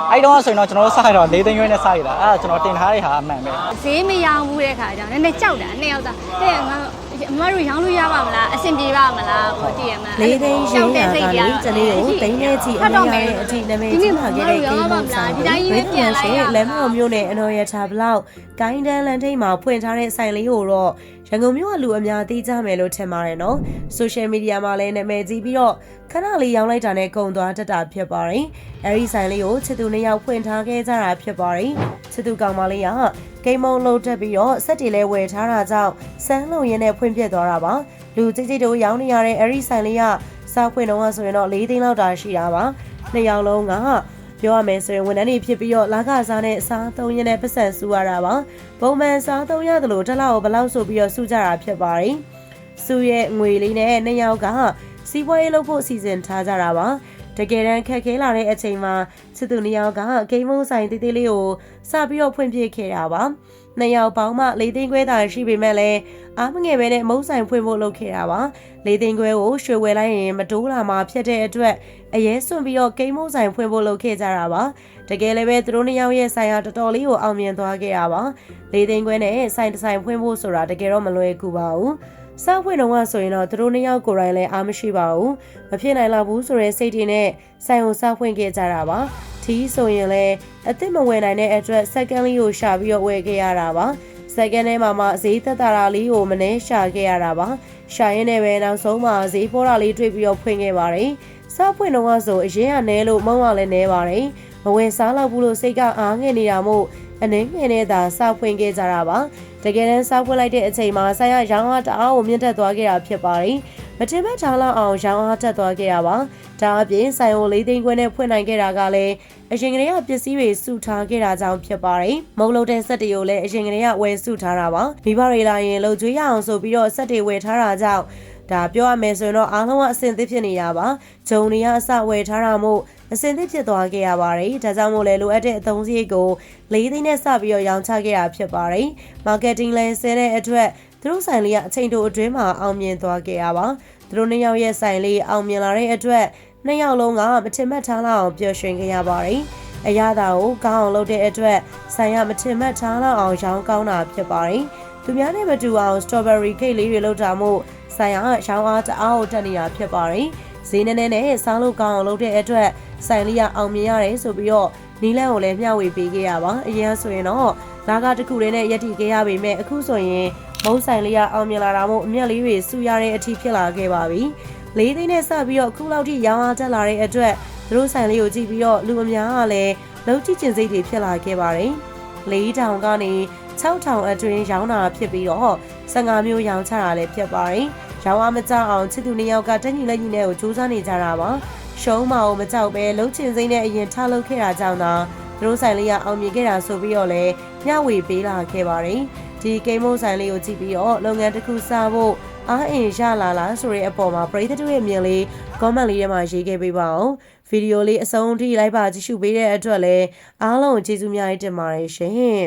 အဲ့တော့ဆိုရင်တော့ကျွန်တော်တို့စရတော့၄သိန်းရွေးနဲ့စရတာအဲ့ဒါကျွန်တော်တင်ထားတဲ့ဟာအမှန်ပဲဈေးမရောင်းဘူးတဲ့ခါကျတော့နည်းနည်းကြောက်တာနှစ်ယောက်သားတဲ့ငါအမတို့ရောင်းလို့ရပါမလားအဆင်ပြေပါမလားကိုတည်ရမလားလေးသိန်းရင်းရာကလေးကျလေးကိုသိန်းနဲ့ချီအမေရတဲ့အထိနာမည်ကြီးလာခဲ့တဲ့ဂိမ်းမဆိုင်ဝိသမရှင်လမ်းမော်မြို့နယ်အနော်ရထားဘလောက်ဂိုင်းတန်းလန်ထိတ်မှာဖွင့်ထားတဲ့ဆိုင်လေးကိုတော့ရန်ကုန်မြို့ကလူအများသိကြမယ်လို့ထင်ပါတယ်နော်ဆိုရှယ်မီဒီယာမှာလည်းနာမည်ကြီးပြီးတော့ ခဏလေးရောင်းလိုက်တာနဲ့ကုံသွားတတ်တာဖြစ်ပါတယ်အဲဒီဆိုင်လေးကိုချစ်သူနှစ်ယောက်ဖွင့်ထားခဲ့ကြတာဖြစ်ပါတယ်ချစ်သူကောင်မလေးကဂိမ်းမုံလုံးတက်ပြီးတော့စက်တွေလဲဝယ်ထားတာကြောင့်စမ်းလုံရင်းနဲ့ဖွင့်ပြသွားတာပါလူကြိတ်ကြိတ်တို့ရောင်းနေရတဲ့အဲဒီဆိုင်လေးကစားဖွင့်တော့ဆိုရင်တော့၄သိန်းလောက်တာရှိတာပါနှစ်ယောက်လုံးကပြောရမယ်ဆိုရင်ဝန်ထမ်းတွေဖြစ်ပြီးတော့လာကစားနဲ့စားသုံးရင်းနဲ့ပတ်စံစူရတာပါပုံမှန်စားသုံးရတယ်လို့တစ်လောက်ဘယ်လောက်ဆိုပြီးတော့စူကြတာဖြစ်ပါတယ်စူရဲ့ငွေလေးနဲ့နှစ်ယောက်က စီးပွားရေးလုပ်ဖို့စီစဉ်ထားကြတာပါတကယ်တမ်းခက်ခဲလာတဲ့အချိန်မှာစစ်သူနှစ်ယောက်ကဂိမ်းမုံဆိုင်တေးသေးလေးကိုစပြီးတော့ဖွင့်ပြခဲ့တာပါနှစ်ယောက်ပေါင်းမှ၄သိန်းခွဲသာရှိပေမဲ့လည်းအားမငယ်ပဲနဲ့မုံဆိုင်ဖွင့်ဖို့လုပ်ခဲ့တာပါ၄သိန်းခွဲကိုရွှေဝယ်လိုက်ရင်မတိုးလာမှာဖြစ်တဲ့အတွက်အရေးစွန့်ပြီးတော့ဂိမ်းမုံဆိုင်ဖွင့်ဖို့လုပ်ခဲ့ကြတာပါတကယ်လည်းပဲသူတို့နှစ်ယောက်ရဲ့ဆိုင်ဟာတော်တော်လေးကိုအောင်မြင်သွားခဲ့တာပါ၄သိန်းခွဲနဲ့ဆိုင်တစ်ဆိုင်ဖွင့်ဖို့ဆိုတာတကယ်တော့မလွယ်ကူပါဘူး စောက်ဖွင့်တော့ကဆိုရင်တော့သူတို့နှစ်ယောက်ကိုယ်တိုင်လည်းအားမရှိပါဘူးမဖြစ်နိုင်တော့ဘူးဆိုတဲ့စိတ်တွေနဲ့ဆိုင်ကိုစောက်ဖွင့်ခဲ့ကြတာပါထီးဆိုရင်လည်းအစ်စ်မဝယ်နိုင်တဲ့အတွက်စက္ကန့်လေးကိုရှာပြီးတော့ဝယ်ခဲ့ရတာပါစက္ကန့်ထဲမှာမှဈေးသက်သာတာလေးကိုမနှဲရှာခဲ့ရတာပါရှာရင်းနဲ့ပဲနောက်ဆုံးမှဈေးပေါ်တာလေးတွေ့ပြီးတော့ဖွင့်ခဲ့ပါတယ်စောက်ဖွင့်တော့ကဆိုအရင်ကနဲလို့မုံကလည်းနဲပါတယ်မဝယ်စားတော့ဘူးလို့စိတ်ကအားငယ်နေတာမို့ အနေငယ်နဲ့သာစောက်ဖွင့်ခဲ့ကြတာပါတကယ်တမ်းစောက်ဖွင့်လိုက်တဲ့အချိန်မှာဆိုင်ရရောင်းအားတအားကိုမြင့်တက်သွားခဲ့တာဖြစ်ပါတယ်မတင်မဲ့ထားလောက်အောင်ရောင်းအားတက်သွားခဲ့တာပါဒါအပြင်ဆိုင်ကိုလေးသိန်းခွဲနဲ့ဖွင့်နိုင်ခဲ့တာကလည်းအရင်ကတည်းကပစ္စည်းတွေစုထားခဲ့တာကြောင့်ဖြစ်ပါတယ်မုံလုံးတဲ့စက်တွေကိုလည်းအရင်ကတည်းကဝယ်စုထားတာပါမိဘတွေလာရင်လှုပ်ကြွေးရအောင်ဆိုပြီးတော့စက်တွေဝယ်ထားတာကြောင့် ဒါပြောရမယ်ဆိုရင်တော့အားလုံးကအဆင်သင့်ဖြစ်နေရပါဂျုံတွေကအစဝယ်ထားတာမို့အဆင်သင့်ဖြစ်သွားခဲ့ရပါတယ်ဒါကြောင့်မို့လဲလိုအပ်တဲ့အသုံးစရိတ်ကိုလေးသိန်းနဲ့စပြီးတော့ရောင်းချခဲ့တာဖြစ်ပါတယ်မာကတ်တင်းလည်းဆင်းတဲ့အတွက်သူတို့ဆိုင်လေးကအချိန်တိုအတွင်းမှာအောင်မြင်သွားခဲ့ရပါသူတို့နှစ်ယောက်ရဲ့ဆိုင်လေးအောင်မြင်လာတဲ့အတွက်နှစ်ယောက်လုံးကမထင်မှတ်ထားလောက်အောင်ပျော်ရွှင်ခဲ့ရပါတယ်အရသာကိုကောင်းအောင်လုပ်တဲ့အတွက်ဆိုင်ရမထင်မှတ်ထားလောက်အောင်ရောင်းကောင်းတာဖြစ်ပါတယ်သူများနဲ့မတူအောင် strawberry cake လေးတွေလုပ်တာမို့ ဆိုင်ရရောင်းအားတအားကိုတက်နေတာဖြစ်ပါတယ်ဈေးနည်းနည်းနဲ့စားလို့ကောင်းအောင်လုပ်တဲ့အတွက်ဆိုင်လေးကအောင်မြင်ရတယ်ဆိုပြီးတော့နီလန်းကိုလည်းမျှဝေပေးခဲ့ရပါအရင်ဆိုရင်တော့လာကတစ်ခုလေးနဲ့ရက်တီခဲ့ရပေမဲ့အခုဆိုရင်မုံဆိုင်လေးကအောင်မြင်လာတာမို့အမျက်လေးတွေစုရတဲ့အထိဖြစ်လာခဲ့ပါပြီလေးသိန်းနဲ့စပြီးတော့အခုလောက်ထိရောင်းအားတက်လာတဲ့အတွက်သူတို့ဆိုင်လေးကိုကြည့်ပြီးတော့လူအများကလည်းလုံးကြည့်ကျင်စိတ်တွေဖြစ်လာခဲ့ပါတယ်လေးတောင်ကနေ 6000အတွင်းရောင်းတာဖြစ်ပြီးတော့15မျိုးရောင်းချတာလည်းဖြစ်ပါတယ်ရောင်းအားမကြအောင်ချစ်သူနှစ်ယောက်ကတက်ညီလက်ညီနဲ့ကိုစူးစမ်းနေကြတာပါရှုံးမအောင်မကြောက်ပဲလုံးချင်စိမ့်နဲ့အရင်ထားလုပ်ခဲ့တာကြောင့်သာသူတို့ဆိုင်လေးကအောင်မြင်ခဲ့တာဆိုပြီးတော့လည်းမျှဝေပေးလာခဲ့ပါတယ်ဒီကိမ်းမုံဆိုင်လေးကိုကြည့်ပြီးတော့လုပ်ငန်းတစ်ခုစဖို့အားအင်ရလာလားဆိုတဲ့အပေါ်မှာပရိသတ်တို့ရဲ့မြင်လေး comment လေးထဲမှာရေးခဲ့ပေးပါအောင်ဗီဒီယိုလေးအဆုံးထိလိုက်ပါကြည့်ရှုပေးတဲ့အတွက်လည်းအားလုံးကျေးဇူးများတင်ပါတယ်ရှင်